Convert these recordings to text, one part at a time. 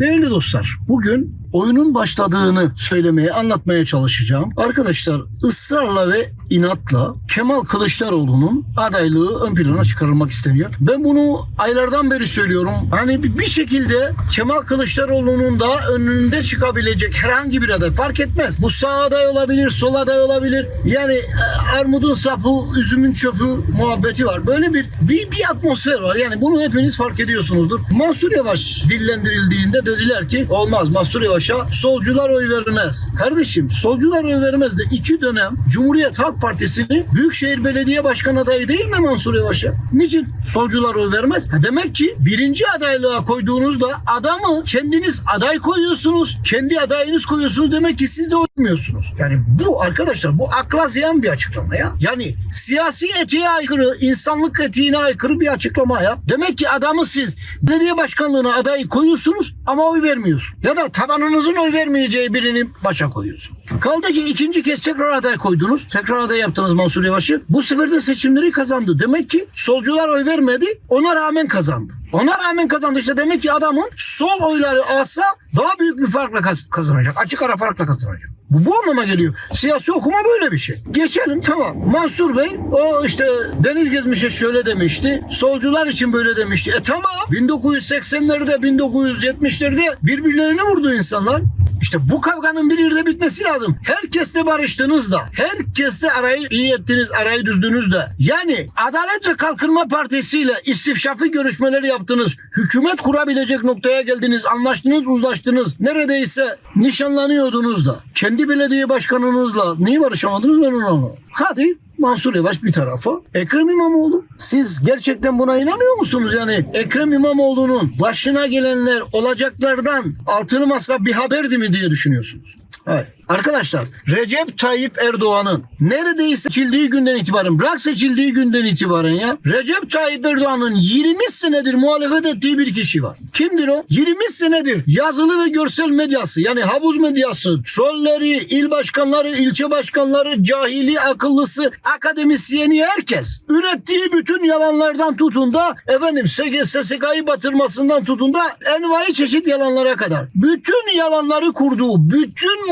Değerli dostlar, bugün oyunun başladığını söylemeye, anlatmaya çalışacağım. Arkadaşlar ısrarla ve inatla Kemal Kılıçdaroğlu'nun adaylığı ön plana çıkarılmak isteniyor. Ben bunu aylardan beri söylüyorum. Hani bir- şekilde Kemal Kılıçdaroğlu'nun da önünde çıkabilecek herhangi bir aday fark etmez. Bu sağ aday olabilir, sol aday olabilir. Yani e, armudun sapı, üzümün çöpü muhabbeti var. Böyle bir, bir bir atmosfer var. Yani bunu hepiniz fark ediyorsunuzdur. Mansur Yavaş dillendirildiğinde dediler ki olmaz Mansur Yavaş'a solcular oy vermez. Kardeşim solcular oy vermez de iki dönem Cumhuriyet Halk Partisi'nin Büyükşehir Belediye Başkan adayı değil mi Mansur Yavaş'a? Niçin solcular oy vermez? Ha demek ki birinci adaylığa koyduğunuzda adamı kendiniz aday koyuyorsunuz. Kendi adayınız koyuyorsunuz. Demek ki siz de oymuyorsunuz. Yani bu arkadaşlar bu akla ziyan bir açıklama ya. Yani siyasi etiğe aykırı, insanlık etiğine aykırı bir açıklama ya. Demek ki adamı siz belediye başkanlığına adayı koyuyorsunuz ama oy vermiyorsunuz. Ya da tabanınızın oy vermeyeceği birini başa koyuyorsunuz. Kaldı ki ikinci kez tekrar aday koydunuz. Tekrar aday yaptınız Mansur Yavaş'ı. Bu sefer de seçimleri kazandı. Demek ki solcular oy vermedi. Ona rağmen kazandı. Ona rağmen kazandı. İşte demek ki adamın sol oyları alsa daha büyük bir farkla kaz- kazanacak. Açık ara farkla kazanacak. Bu, bu anlama geliyor. Siyasi okuma böyle bir şey. Geçelim tamam. Mansur Bey o işte Deniz Gezmiş'e şöyle demişti. Solcular için böyle demişti. E tamam. 1980'lerde 1970'lerde birbirlerini vurdu insanlar. İşte bu kavganın bir yerde bitmesi lazım. Herkesle barıştınız da, herkesle arayı iyi ettiniz, arayı düzdünüz de. Yani Adalet ve Kalkınma Partisi ile istifşafı görüşmeleri yaptınız. Hükümet kurabilecek noktaya geldiniz, anlaştınız, uzlaştınız. Neredeyse nişanlanıyordunuz da. Kendi belediye başkanınızla niye barışamadınız ben onu. Hadi Mansur Yavaş bir tarafa. Ekrem İmamoğlu. Siz gerçekten buna inanıyor musunuz? Yani Ekrem İmamoğlu'nun başına gelenler olacaklardan altılı masa bir haberdi mi diye düşünüyorsunuz? Hayır. Arkadaşlar Recep Tayyip Erdoğan'ın neredeyse seçildiği günden itibaren bırak seçildiği günden itibaren ya Recep Tayyip Erdoğan'ın 20 senedir muhalefet ettiği bir kişi var. Kimdir o? 20 senedir yazılı ve görsel medyası yani havuz medyası, trolleri, il başkanları, ilçe başkanları, cahili, akıllısı, akademisyeni herkes ürettiği bütün yalanlardan tutun da efendim SSK'yı batırmasından tutun da envai çeşit yalanlara kadar. Bütün yalanları kurduğu, bütün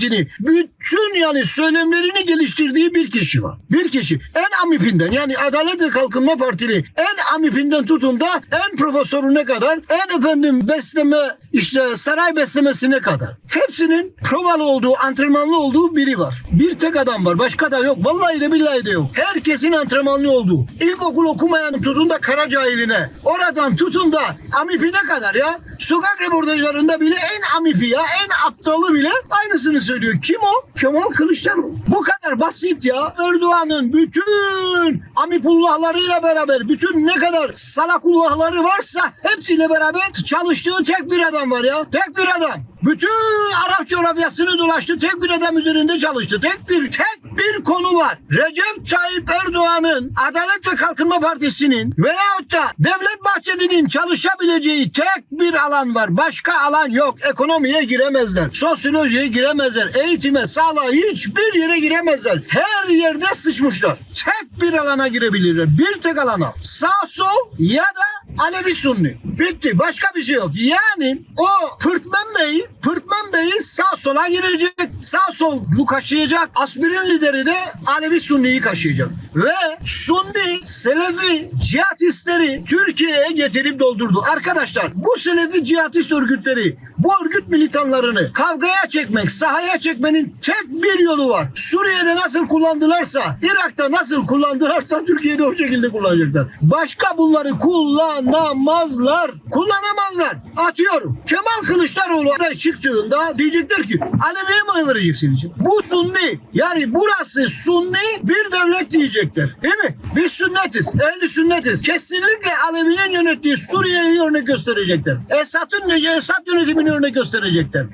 muhalefetini, bütün yani söylemlerini geliştirdiği bir kişi var. Bir kişi. En amipinden yani Adalet ve Kalkınma Partili en amipinden tutun da en profesörüne kadar en efendim besleme işte saray beslemesine kadar. Hepsinin provalı olduğu, antrenmanlı olduğu biri var. Bir tek adam var. Başka da yok. Vallahi de billahi de yok. Herkesin antrenmanlı olduğu. İlkokul okumayan tutun da kara cahiline. Oradan tutun da amipine kadar ya. Sokak reportajlarında bile en amipi ya. En aptalı bile aynısını söylüyor. Kim o? Kemal Kılıçdaroğlu. Bu kadar basit ya. Erdoğan'ın bütün amipullahlarıyla beraber bütün ne kadar salakullahları varsa hepsiyle beraber çalıştığı tek bir adam var ya. Tek bir adam. Bütün Arap coğrafyasını dolaştı. Tek bir adam üzerinde çalıştı. Tek bir tek bir konu var. Recep Tayyip Erdoğan'ın Adalet ve Kalkınma Partisi'nin veyahut da Devlet Bahçeli'nin çalışabileceği tek bir alan var. Başka alan yok. Ekonomiye giremezler. Sosyolojiye giremezler. Eğitime, sağlığa hiçbir yere giremezler. Her yerde sıçmışlar. Tek bir alana girebilirler. Bir tek alana. Sağ sol ya da Alevi Sunni. Bitti. Başka bir şey yok. Yani o Pırtman Bey, Pırtman Bey sağ sola girecek. Sağ solu kaşıyacak. Aspirin lideri de Alevi Sunni'yi kaşıyacak. Ve Sunni, Selefi, cihatistleri Türkiye'ye getirip doldurdu. Arkadaşlar bu Selefi cihatist örgütleri, bu örgüt militanlarını kavgaya çekmek, sahaya çekmenin tek bir yolu var. Suriye'de nasıl kullandılarsa, Irak'ta nasıl kullandılarsa Türkiye'de o şekilde kullanacaklar. Başka bunları kullanamazlar. Kullanamazlar. Atıyorum. Kemal Kılıçdaroğlu aday çıktığında diyecekler ki Alevi'ye mi oy vereceksin? Bu Sunni. Yani burası Sunni bir devlet diyecekler. Değil mi? Biz sünnetiz. Ehli sünnetiz. Kesinlikle Alevi'nin yönettiği Suriye'yi örnek gösterecekler. Esad'ın Esad yönetimini örnek gösterecekler.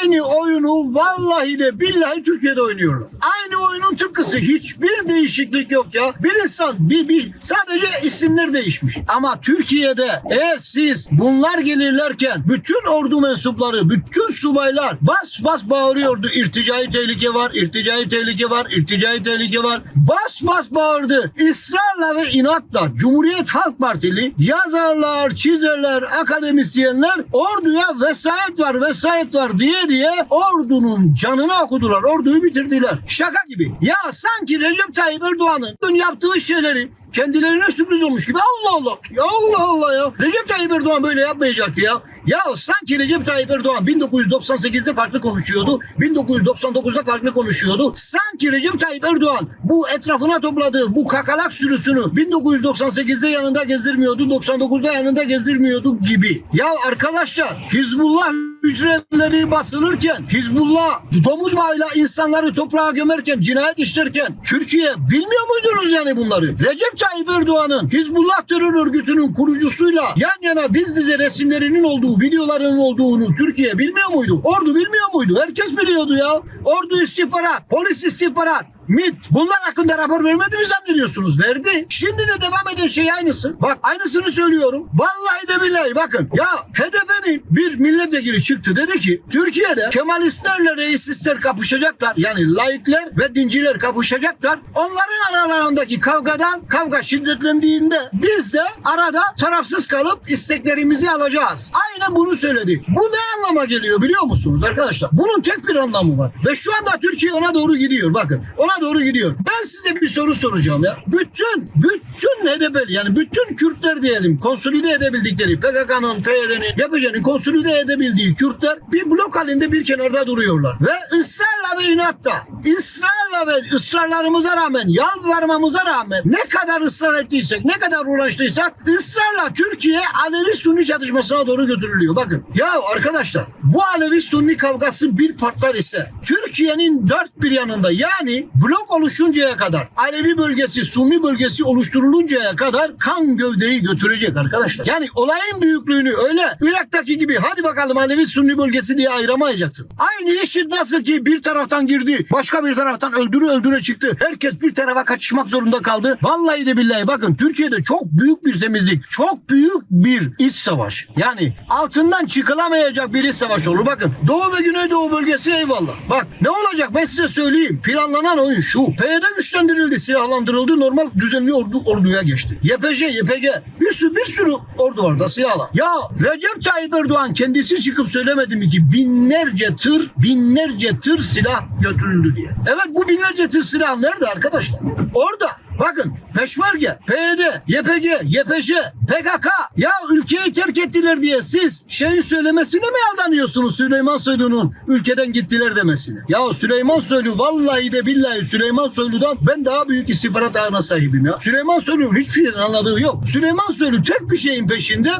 Aynı oyunu vallahi de billahi Türkiye'de oynuyorlar. Aynı oyunun tıpkısı hiçbir değişiklik yok ya. Bir insan bir, bir sadece isimler değişmiş. Ama Türkiye'de eğer siz bunlar gelirlerken bütün ordu mensupları, bütün subaylar bas bas bağırıyordu. İrticai tehlike var, irticai tehlike var, irticai tehlike var. Bas bas bağırdı. İsrarla ve inatla Cumhuriyet Halk Partili yazarlar, çizerler, akademisyenler orduya vesayet var, vesayet var diye diye ordunun canını okudular. Orduyu bitirdiler. Şaka gibi. Ya sanki Recep Tayyip Erdoğan'ın yaptığı şeyleri kendilerine sürpriz olmuş gibi Allah Allah. Ya Allah Allah ya. Recep Tayyip Erdoğan böyle yapmayacaktı ya. Ya sanki Recep Tayyip Erdoğan 1998'de farklı konuşuyordu. 1999'da farklı konuşuyordu. Sanki Recep Tayyip Erdoğan bu etrafına topladığı bu kakalak sürüsünü 1998'de yanında gezdirmiyordu. 99'da yanında gezdirmiyordu gibi. Ya arkadaşlar Hizbullah hücreleri basılırken Hizbullah domuz bağıyla insanları toprağa gömerken cinayet işlerken Türkiye bilmiyor muydunuz yani bunları? Recep Tayyip Erdoğan'ın Hizbullah terör örgütünün kurucusuyla yan yana diz dize resimlerinin olduğu videoların olduğunu Türkiye bilmiyor muydu? Ordu bilmiyor muydu? Herkes biliyordu ya. Ordu istihbarat, polis istihbarat, MIT bunlar hakkında rapor vermedi mi zannediyorsunuz? Verdi. Şimdi de devam eden şey aynısı. Bak aynısını söylüyorum. Vallahi de billahi bakın. Ya HDP'nin bir milletvekili çıktı dedi ki Türkiye'de Kemalistlerle reisistler kapışacaklar. Yani laikler ve dinciler kapışacaklar. Onların aralarındaki kavgadan kavga şiddetlendiğinde biz de arada tarafsız kalıp isteklerimizi alacağız. Aynen bunu söyledi. Bu ne anlama geliyor biliyor musunuz arkadaşlar? Bunun tek bir anlamı var. Ve şu anda Türkiye ona doğru gidiyor. Bakın ona doğru gidiyor. Ben size bir soru soracağım ya. Bütün, bütün HDP yani bütün Kürtler diyelim konsolide edebildikleri PKK'nın, PYD'nin, YPG'nin konsolide edebildiği Kürtler bir blok halinde bir kenarda duruyorlar. Ve ısrarla ve inatla, ısrarla ve ısrarlarımıza rağmen, yalvarmamıza rağmen ne kadar ısrar ettiysek, ne kadar uğraştıysak ısrarla Türkiye Alevi-Sunni çatışmasına doğru götürülüyor. Bakın ya arkadaşlar bu Alevi-Sunni kavgası bir patlar ise Türkiye'nin dört bir yanında yani blok oluşuncaya kadar Alevi bölgesi, Sunni bölgesi oluşturuluncaya kadar kan gövdeyi götürecek arkadaşlar. Yani olayın büyüklüğünü öyle Irak'taki gibi hadi bakalım Alevi Sunni bölgesi diye ayıramayacaksın. Aynı işin nasıl ki bir taraftan girdi, başka bir taraftan öldürü öldüre çıktı. Herkes bir tarafa kaçışmak zorunda kaldı. Vallahi de billahi bakın Türkiye'de çok büyük bir temizlik, çok büyük bir iç savaş. Yani altından çıkılamayacak bir iç savaş olur. Bakın Doğu ve Güneydoğu bölgesi eyvallah. Bak ne olacak ben size söyleyeyim. Planlanan oyun şu. PYD güçlendirildi, silahlandırıldı. Normal düzenli ordu, orduya geçti. YPJ, YPG bir sürü bir sürü ordu var da silahla. Ya Recep Tayyip Erdoğan kendisi çıkıp söylemedi mi ki binlerce tır, binlerce tır silah götürüldü diye. Evet bu binlerce tır silah nerede arkadaşlar? Orada. Bakın Peşmerge, PYD, YPG, YPJ, PKK ya ülkeyi terk ettiler diye siz şeyin söylemesine mi aldanıyorsunuz Süleyman Soylu'nun ülkeden gittiler demesine? Ya Süleyman Soylu vallahi de billahi Süleyman Soylu'dan ben daha büyük istihbarat ağına sahibim ya. Süleyman Soylu'nun hiçbir şeyden anladığı yok. Süleyman Soylu tek bir şeyin peşinde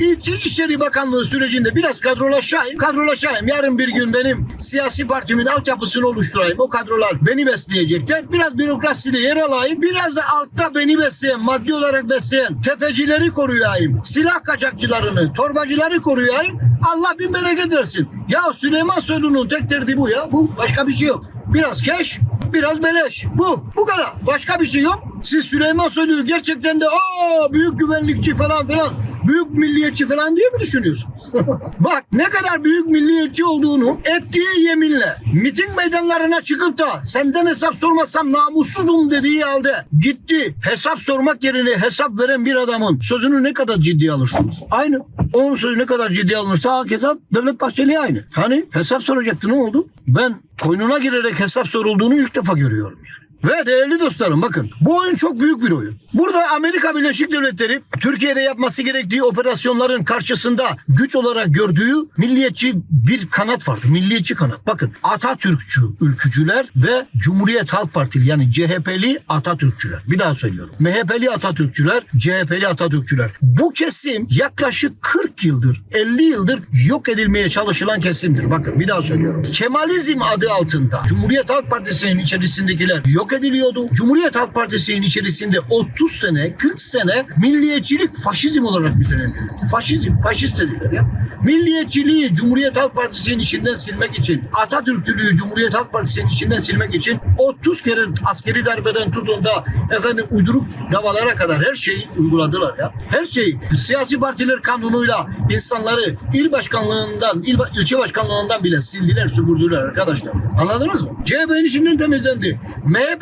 İç- İçişleri Bakanlığı sürecinde biraz kadrolaşayım. Kadrolaşayım. Yarın bir gün benim siyasi partimin altyapısını oluşturayım. O kadrolar beni besleyecekler. Biraz bürokraside yer alayım. Biraz da altta beni besleyen, maddi olarak besleyen tefecileri koruyayım. Silah kaçakçılarını, torbacıları koruyayım. Allah bin bereket versin. Ya Süleyman Soylu'nun tek derdi bu ya. Bu başka bir şey yok. Biraz keş, biraz beleş. Bu. Bu kadar. Başka bir şey yok. Siz Süleyman Soylu'yu gerçekten de aa büyük güvenlikçi falan filan büyük milliyetçi falan diye mi düşünüyorsunuz? Bak ne kadar büyük milliyetçi olduğunu ettiği yeminle miting meydanlarına çıkıp da senden hesap sormazsam namussuzum dediği halde gitti hesap sormak yerine hesap veren bir adamın sözünü ne kadar ciddiye alırsınız? Aynı. Onun sözü ne kadar ciddiye alınırsa hesap Devlet Bahçeli aynı. Hani hesap soracaktı ne oldu? Ben koynuna girerek hesap sorulduğunu ilk defa görüyorum yani. Ve değerli dostlarım bakın bu oyun çok büyük bir oyun. Burada Amerika Birleşik Devletleri Türkiye'de yapması gerektiği operasyonların karşısında güç olarak gördüğü milliyetçi bir kanat vardı. Milliyetçi kanat. Bakın Atatürkçü ülkücüler ve Cumhuriyet Halk Partili yani CHP'li Atatürkçüler. Bir daha söylüyorum. MHP'li Atatürkçüler, CHP'li Atatürkçüler. Bu kesim yaklaşık 40 yıldır, 50 yıldır yok edilmeye çalışılan kesimdir. Bakın bir daha söylüyorum. Kemalizm adı altında Cumhuriyet Halk Partisi'nin içerisindekiler yok ediliyordu. Cumhuriyet Halk Partisi'nin içerisinde 30 sene, 40 sene milliyetçilik faşizm olarak nitelendirildi. Faşizm, faşist dediler ya. Milliyetçiliği Cumhuriyet Halk Partisi'nin içinden silmek için, Atatürkçülüğü Cumhuriyet Halk Partisi'nin içinden silmek için 30 kere askeri darbeden tutun da efendim uyduruk davalara kadar her şeyi uyguladılar ya. Her şeyi. Siyasi partiler kanunuyla insanları il başkanlığından, il, ilçe başkanlığından bile sildiler, süpürdüler arkadaşlar. Anladınız mı? CHP'nin içinden temizlendi.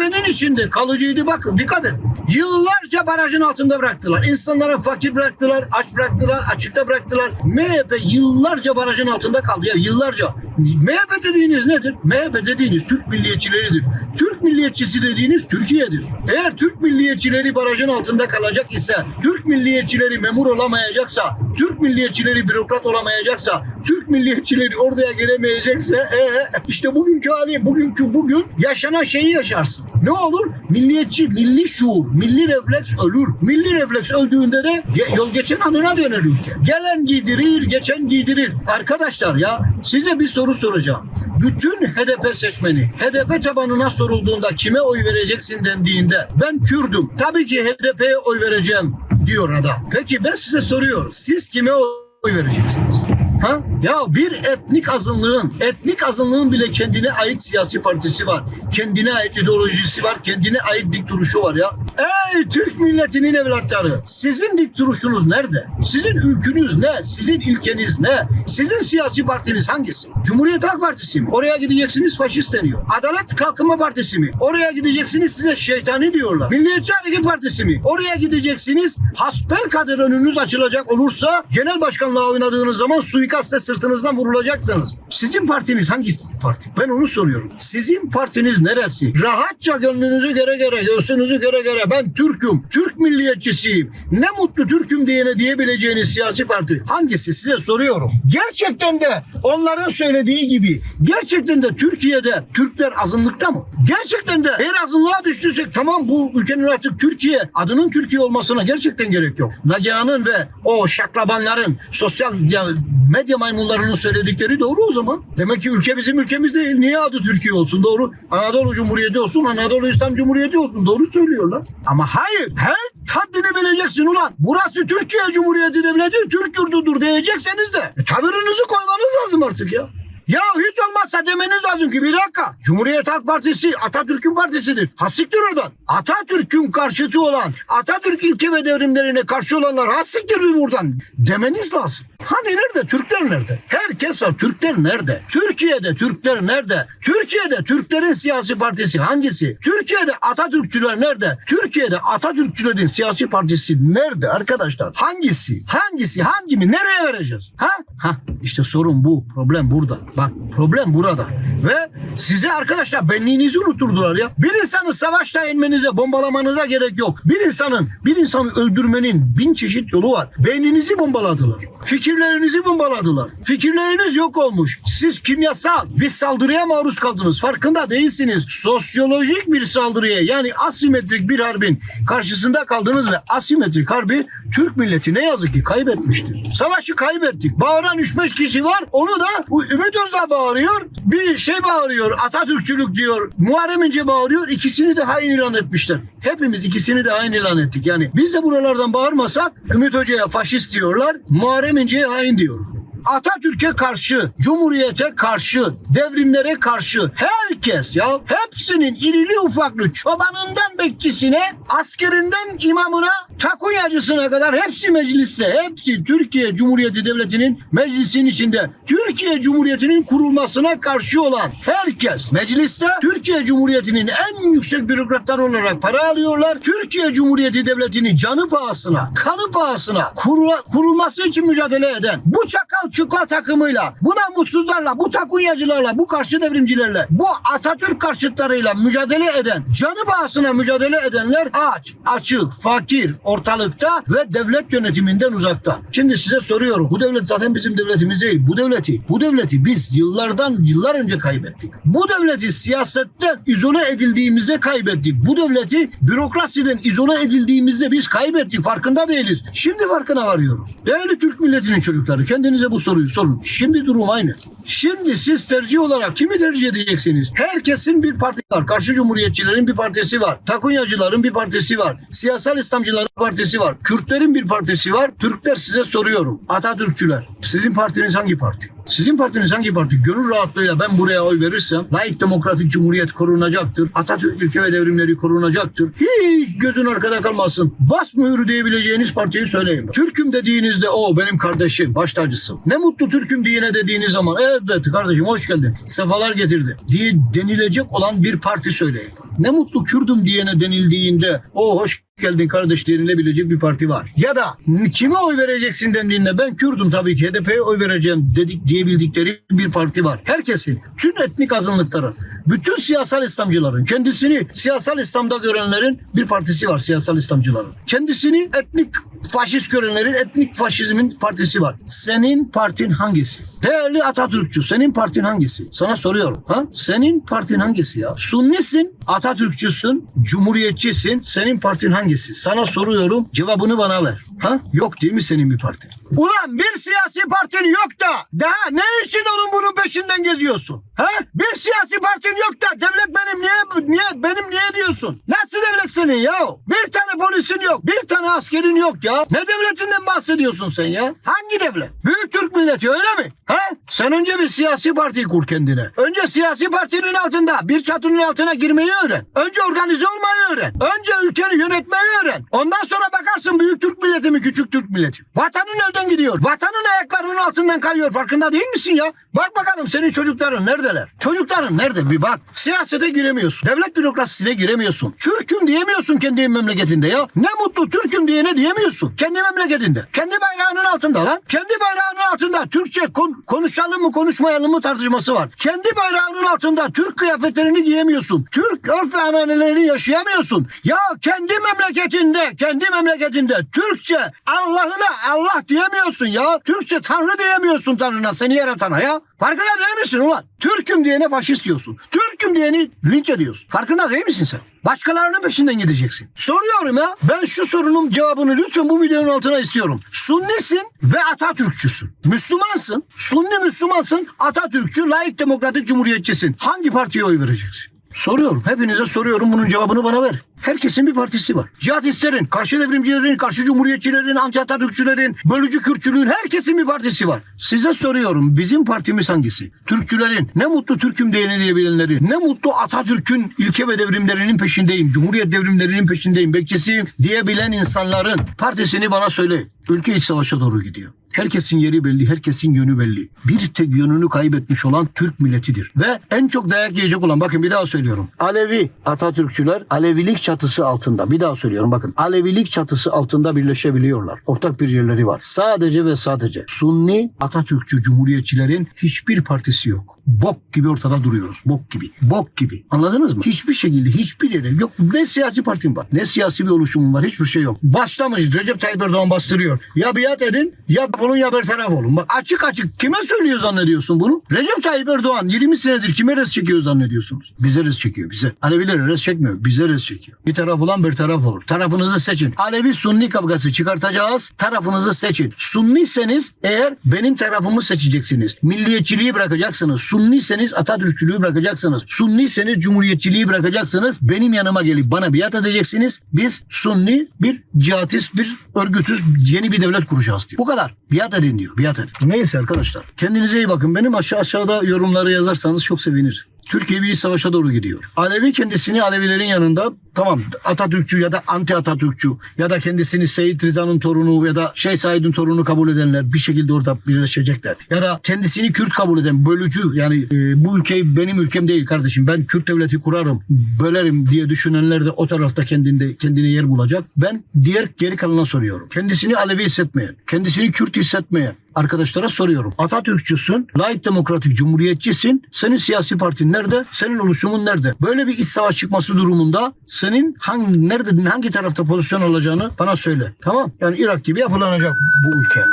MHP'nin içinde kalıcıydı bakın dikkat edin. Yıllarca barajın altında bıraktılar. İnsanlara fakir bıraktılar, aç bıraktılar, açıkta bıraktılar. MHP yıllarca barajın altında kaldı ya yıllarca. MHP dediğiniz nedir? MHP dediğiniz Türk milliyetçileridir. Türk milliyetçisi dediğiniz Türkiye'dir. Eğer Türk milliyetçileri barajın altında kalacak ise, Türk milliyetçileri memur olamayacaksa, Türk milliyetçileri bürokrat olamayacaksa, Türk milliyetçileri oraya gelemeyecekse ee, işte bugünkü hali, bugünkü bugün yaşanan şeyi yaşarsın. Ne olur? Milliyetçi, milli şuur, milli refleks ölür. Milli refleks öldüğünde de yol geçen anına döner ülke. Gelen giydirir, geçen giydirir. Arkadaşlar ya size bir soru soracağım. Bütün HDP seçmeni, HDP tabanına sorulduğunda kime oy vereceksin dendiğinde ben Kürdüm. Tabii ki HDP'ye oy vereceğim diyor adam. Peki ben size soruyorum. Siz kime oy vereceksiniz? Ha? Ya bir etnik azınlığın, etnik azınlığın bile kendine ait siyasi partisi var. Kendine ait ideolojisi var, kendine ait dik duruşu var ya. Ey Türk milletinin evlatları, sizin dik duruşunuz nerede? Sizin ülkünüz ne? Sizin ilkeniz ne? Sizin siyasi partiniz hangisi? Cumhuriyet Halk Partisi mi? Oraya gideceksiniz faşist deniyor. Adalet Kalkınma Partisi mi? Oraya gideceksiniz size şeytani diyorlar. Milliyetçi Hareket Partisi mi? Oraya gideceksiniz hasbel kader önünüz açılacak olursa genel başkanlığa oynadığınız zaman suikaste sırtınızdan vurulacaksınız. Sizin partiniz hangi parti? Ben onu soruyorum. Sizin partiniz neresi? Rahatça gönlünüzü göre göre, göğsünüzü göre göre ben Türk'üm, Türk milliyetçisiyim. Ne mutlu Türk'üm diyene diyebileceğiniz siyasi parti hangisi size soruyorum. Gerçekten de onların söylediği gibi gerçekten de Türkiye'de Türkler azınlıkta mı? Gerçekten de eğer azınlığa düştüysek tamam bu ülkenin artık Türkiye adının Türkiye olmasına gerçekten gerek yok. Nagihan'ın ve o şaklabanların sosyal medya- medya maymunlarının söyledikleri doğru o zaman. Demek ki ülke bizim ülkemiz değil. Niye adı Türkiye olsun? Doğru. Anadolu Cumhuriyeti olsun, Anadolu İslam Cumhuriyeti olsun. Doğru söylüyorlar. Ama hayır. Her haddini bileceksin ulan. Burası Türkiye Cumhuriyeti Devleti, Türk yurdudur diyecekseniz de e, tavırınızı koymanız lazım artık ya. Ya hiç olmazsa demeniz lazım ki bir dakika. Cumhuriyet Halk Partisi Atatürk'ün partisidir. Hasiktir oradan. Atatürk'ün karşıtı olan, Atatürk ilke ve devrimlerine karşı olanlar hasiktir bir buradan demeniz lazım. Hani nerede? Türkler nerede? Herkes var. Türkler nerede? Türkiye'de Türkler nerede? Türkiye'de Türklerin siyasi partisi hangisi? Türkiye'de Atatürkçüler nerede? Türkiye'de Atatürkçülerin siyasi partisi nerede arkadaşlar? Hangisi? Hangisi? Hangimi? Nereye vereceğiz? Ha? Ha? İşte sorun bu. Problem burada. Bak problem burada. Ve size arkadaşlar benliğinizi unutturdular ya. Bir insanı savaşta yenmenize, bombalamanıza gerek yok. Bir insanın, bir insanı öldürmenin bin çeşit yolu var. Beyninizi bombaladılar. Fikirlerinizi bombaladılar. Fikirleriniz yok olmuş. Siz kimyasal bir saldırıya maruz kaldınız. Farkında değilsiniz. Sosyolojik bir saldırıya yani asimetrik bir harbin karşısında kaldınız ve asimetrik harbi Türk milleti ne yazık ki kaybetmiştir. Savaşı kaybettik. Bağıran 3-5 kişi var. Onu da Ümit Özdağ bağırıyor. Bir şey bağırıyor. Atatürkçülük diyor. Muharrem İnce bağırıyor. İkisini de hain ilan etmişler. Hepimiz ikisini de hain ilan ettik. Yani biz de buralardan bağırmasak Ümit Hoca'ya faşist diyorlar. Muharrem İnce'ye hain diyor. Atatürk'e karşı, Cumhuriyete karşı, devrimlere karşı herkes ya hepsinin irili ufaklı çobanından bekçisine, askerinden imamına, takunyacısına kadar hepsi mecliste, hepsi Türkiye Cumhuriyeti Devleti'nin meclisin içinde Türkiye Cumhuriyeti'nin kurulmasına karşı olan herkes mecliste Türkiye Cumhuriyeti'nin en yüksek bürokratları olarak para alıyorlar. Türkiye Cumhuriyeti Devleti'ni canı pahasına, kanı pahasına kurula- kurulması için mücadele eden bu çakal çukal takımıyla, bu namussuzlarla, bu takunyacılarla, bu karşı devrimcilerle, bu Atatürk karşıtlarıyla mücadele eden, canı pahasına mücadele edenler aç, açık, fakir, ortalıkta ve devlet yönetiminden uzakta. Şimdi size soruyorum. Bu devlet zaten bizim devletimiz değil. Bu devleti, bu devleti biz yıllardan yıllar önce kaybettik. Bu devleti siyasetten izole edildiğimizde kaybettik. Bu devleti bürokrasiden izole edildiğimizde biz kaybettik. Farkında değiliz. Şimdi farkına varıyoruz. Değerli Türk milletinin çocukları kendinize bu soruyu sorun. Şimdi durum aynı. Şimdi siz tercih olarak kimi tercih edeceksiniz? Herkesin bir partisi var. Karşı Cumhuriyetçilerin bir partisi var. Takunyacıların bir partisi var. Siyasal İslamcıların bir partisi var. Kürtlerin bir partisi var. Türkler size soruyorum. Atatürkçüler. Sizin partiniz hangi parti? Sizin partiniz hangi parti? Gönül rahatlığıyla ben buraya oy verirsem layık demokratik cumhuriyet korunacaktır. Atatürk ilke ve devrimleri korunacaktır. Hiç gözün arkada kalmasın. Bas mühürü diyebileceğiniz partiyi söyleyin. Türk'üm dediğinizde o benim kardeşim, baş tacısın. Ne mutlu Türk'üm diyene dediğiniz zaman evet kardeşim hoş geldin. Sefalar getirdi diye denilecek olan bir parti söyleyin. Ne mutlu Kürdüm diyene denildiğinde o hoş geldin kardeş denilebilecek bir parti var. Ya da kime oy vereceksin dendiğinde ben Kürdüm tabii ki HDP'ye oy vereceğim dedik diyebildikleri bir parti var. Herkesin, tüm etnik azınlıkların, bütün siyasal İslamcıların, kendisini siyasal İslam'da görenlerin bir partisi var siyasal İslamcıların. Kendisini etnik faşist görenlerin etnik faşizmin partisi var. Senin partin hangisi? Değerli Atatürkçü senin partin hangisi? Sana soruyorum. Ha? Senin partin hangisi ya? Sunnisin, Atatürkçüsün, Cumhuriyetçisin. Senin partin hangisi? Sana soruyorum. Cevabını bana ver. Ha? Yok değil mi senin bir partin? Ulan bir siyasi partin yok da daha ne için onun bunun peşinden geziyorsun? Ha? Bir siyasi partin yok da devlet benim niye niye benim niye diyorsun? Nasıl devlet senin ya? Bir tane polisin yok, bir tane askerin yok ya. Ne devletinden bahsediyorsun sen ya? Hangi devlet? Büyük Türk milleti öyle mi? Ha? Sen önce bir siyasi parti kur kendine. Önce siyasi partinin altında bir çatının altına girmeyi öğren. Önce organize olmayı öğren. Önce ülkeni yönetmeyi öğren. Ondan sonra bakarsın büyük Türk milleti mi küçük Türk milleti mi? Vatanın elden gidiyor. Vatanın ayaklarının altından kayıyor. Farkında değil misin ya? Bak bakalım senin çocukların neredeler? Çocukların nerede? Bir bak. Siyasete giremiyorsun. Devlet bürokrasisine giremiyorsun. Türk'üm diyemiyorsun kendi memleketinde ya. Ne mutlu Türk'üm diyene diyemiyorsun. Kendi memleketinde. Kendi bayrağının altında lan. Kendi bayrağının altında Türkçe kon- konuşalım mı konuşmayalım mı tartışması var. Kendi bayrağının altında Türk kıyafetlerini giyemiyorsun. Türk örf ve ananelerini yaşayamıyorsun. Ya kendi memleketinde, kendi memleketinde Türkçe Allah'ına Allah diyemiyorsun ya. Türkçe Tanrı diyemiyorsun Tanrı'na seni yaratana ya. Farkında değil misin ulan? Türk'üm diyene faşist diyorsun. Türk'üm diyeni linç ediyorsun. Farkında değil misin sen? Başkalarının peşinden gideceksin. Soruyorum ya. Ben şu sorunun cevabını lütfen bu videonun altına istiyorum. Sunnisin ve Atatürkçüsün. Müslümansın. Sunni Müslümansın. Atatürkçü, layık demokratik cumhuriyetçisin. Hangi partiye oy vereceksin? Soruyorum. Hepinize soruyorum. Bunun cevabını bana ver. Herkesin bir partisi var. Cihatistlerin, karşı devrimcilerin, karşı cumhuriyetçilerin, anti Atatürkçülerin, bölücü Kürtçülüğün herkesin bir partisi var. Size soruyorum. Bizim partimiz hangisi? Türkçülerin, ne mutlu Türk'üm diyene diyebilenleri, ne mutlu Atatürk'ün ilke ve devrimlerinin peşindeyim, Cumhuriyet devrimlerinin peşindeyim, bekçisiyim diyebilen insanların partisini bana söyle. Ülke iç savaşa doğru gidiyor. Herkesin yeri belli, herkesin yönü belli. Bir tek yönünü kaybetmiş olan Türk milletidir. Ve en çok dayak yiyecek olan, bakın bir daha söylüyorum. Alevi Atatürkçüler Alevilik çatısı altında, bir daha söylüyorum bakın. Alevilik çatısı altında birleşebiliyorlar. Ortak bir yerleri var. Sadece ve sadece Sunni Atatürkçü Cumhuriyetçilerin hiçbir partisi yok. Bok gibi ortada duruyoruz. Bok gibi. Bok gibi. Anladınız mı? Hiçbir şekilde hiçbir yere yok. Ne siyasi partim var. Ne siyasi bir oluşumum var. Hiçbir şey yok. Başlamış. Recep Tayyip Erdoğan bastırıyor. Ya biat edin ya olun ya bertaraf olun. Bak açık açık kime söylüyor zannediyorsun bunu? Recep Tayyip Erdoğan 20 senedir kime res çekiyor zannediyorsunuz? Bize res çekiyor bize. Alevilere res çekmiyor. Bize res çekiyor. Bir taraf olan bir taraf olur. Tarafınızı seçin. Alevi Sunni kavgası çıkartacağız. Tarafınızı seçin. Sunniyseniz eğer benim tarafımı seçeceksiniz. Milliyetçiliği bırakacaksınız. Sunniyseniz Atatürkçülüğü bırakacaksınız. Sunniyseniz Cumhuriyetçiliği bırakacaksınız. Benim yanıma gelip bana biat edeceksiniz. Biz Sunni bir cihatist bir örgütüz yeni bir devlet kuracağız diyor. Bu kadar. Biat edin diyor. Biat edin. Neyse arkadaşlar. Kendinize iyi bakın. Benim aşağı aşağıda yorumları yazarsanız çok sevinirim. Türkiye bir savaşa doğru gidiyor. Alevi kendisini Alevilerin yanında tamam Atatürkçü ya da anti Atatürkçü ya da kendisini Seyit Riza'nın torunu ya da Şeyh Said'in torunu kabul edenler bir şekilde orada birleşecekler. Ya da kendisini Kürt kabul eden bölücü yani e, bu ülkeyi benim ülkem değil kardeşim ben Kürt devleti kurarım bölerim diye düşünenler de o tarafta kendinde kendine yer bulacak. Ben diğer geri kalana soruyorum. Kendisini Alevi hissetmeyen, kendisini Kürt hissetmeyen, arkadaşlara soruyorum. Atatürkçüsün, layık demokratik cumhuriyetçisin. Senin siyasi partin nerede? Senin oluşumun nerede? Böyle bir iç savaş çıkması durumunda senin hangi nerede hangi tarafta pozisyon alacağını bana söyle. Tamam? Yani Irak gibi yapılanacak bu ülke.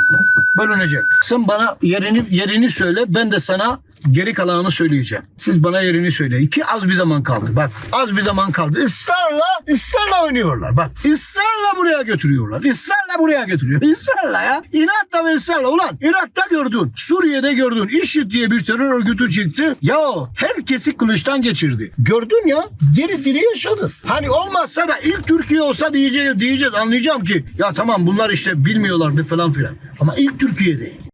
Bölünecek. Sen bana yerini yerini söyle. Ben de sana geri kalanını söyleyeceğim. Siz bana yerini söyleyin ki az bir zaman kaldı. Bak az bir zaman kaldı. Israrla, ısrarla oynuyorlar. Bak ısrarla buraya götürüyorlar. Israrla buraya götürüyor. Israrla ya. İnatla ve ısrarla. Ulan Ulan Irak'ta gördün, Suriye'de gördün. IŞİD diye bir terör örgütü çıktı. Ya herkesi kılıçtan geçirdi. Gördün ya diri diri yaşadı. Hani olmazsa da ilk Türkiye olsa diyeceğiz, diyeceğiz anlayacağım ki ya tamam bunlar işte bilmiyorlardı falan filan. Ama ilk Türkiye değil.